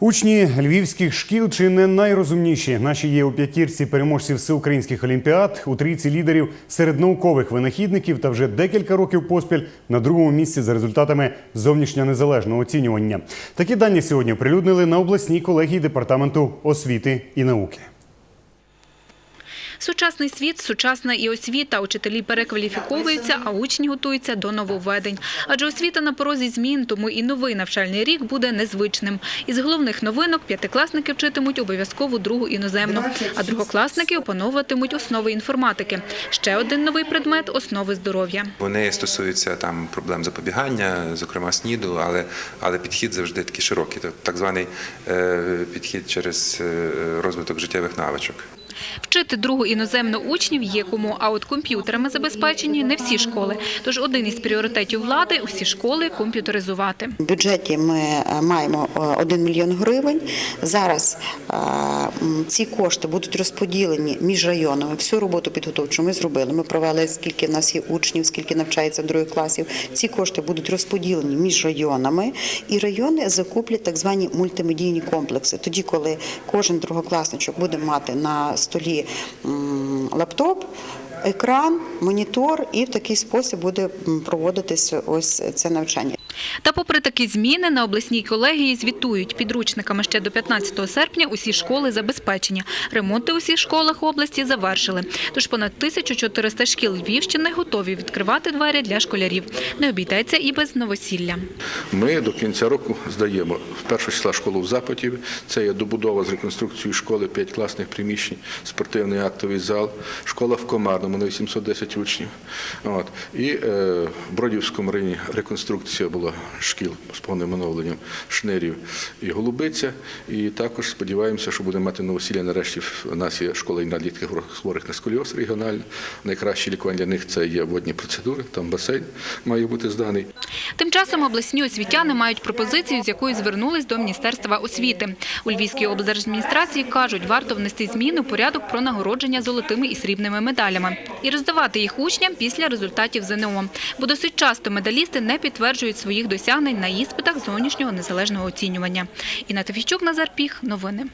Учні львівських шкіл чи не найрозумніші. Наші є у п'ятірці переможців всеукраїнських олімпіад, у трійці лідерів серед наукових винахідників та вже декілька років поспіль на другому місці за результатами зовнішньо незалежного оцінювання. Такі дані сьогодні оприлюднили на обласній колегії департаменту освіти і науки. Сучасний світ, сучасна і освіта. Учителі перекваліфіковуються, а учні готуються до нововведень. Адже освіта на порозі змін, тому і новий навчальний рік буде незвичним. Із головних новинок п'ятикласники вчитимуть обов'язково другу іноземну, а другокласники опановуватимуть основи інформатики. Ще один новий предмет – основи здоров'я. Вони стосуються там проблем запобігання, зокрема СНІДу, але, але підхід завжди такий широкий, тобто так званий е, підхід через е, розвиток життєвих навичок. Вчити другу іноземну учнів є кому, а от комп'ютерами забезпечені не всі школи. Тож один із пріоритетів влади – усі школи комп'ютеризувати. В бюджеті ми е, маємо е, 1 мільйон гривень. Зараз е, ці кошти будуть розподілені між районами. Всю роботу підготовчу ми зробили. Ми провели скільки в нас є учнів, скільки навчається других класів. Ці кошти будуть розподілені між районами, і райони закуплять так звані мультимедійні комплекси. Тоді, коли кожен другокласничок буде мати на столі лаптоп. Екран, монітор, і в такий спосіб буде проводитися ось це навчання. Та попри такі зміни, на обласній колегії звітують підручниками ще до 15 серпня усі школи забезпечені. Ремонти у всіх школах області завершили. Тож понад 1400 шкіл Львівщини готові відкривати двері для школярів. Не обійдеться і без новосілля. Ми до кінця року здаємо в першого числа школу в Запотіві. Це є добудова з реконструкцією школи, 5 класних приміщень, спортивний актовий зал, школа в Комарному на 810 учнів. От. І е, в Бродівському районі реконструкція була шкіл з повним оновленням Шнирів і Голубиця. І також сподіваємося, що будемо мати новосілля. Нарешті у нас є школа інвалідів хворих на сколіоз регіональна. Найкраще лікування для них це є водні процедури, там басейн має бути зданий. Тим часом обласні освітяни мають пропозицію, з якою звернулись до Міністерства освіти. У Львівській облдержадміністрації кажуть, варто внести зміни у порядок про нагородження золотими і срібними медалями і роздавати їх учням після результатів ЗНО. Бо досить часто медалісти не підтверджують своїх досягнень на іспитах зовнішнього незалежного оцінювання. Інна Тофійчук, Назар Піх. Новини.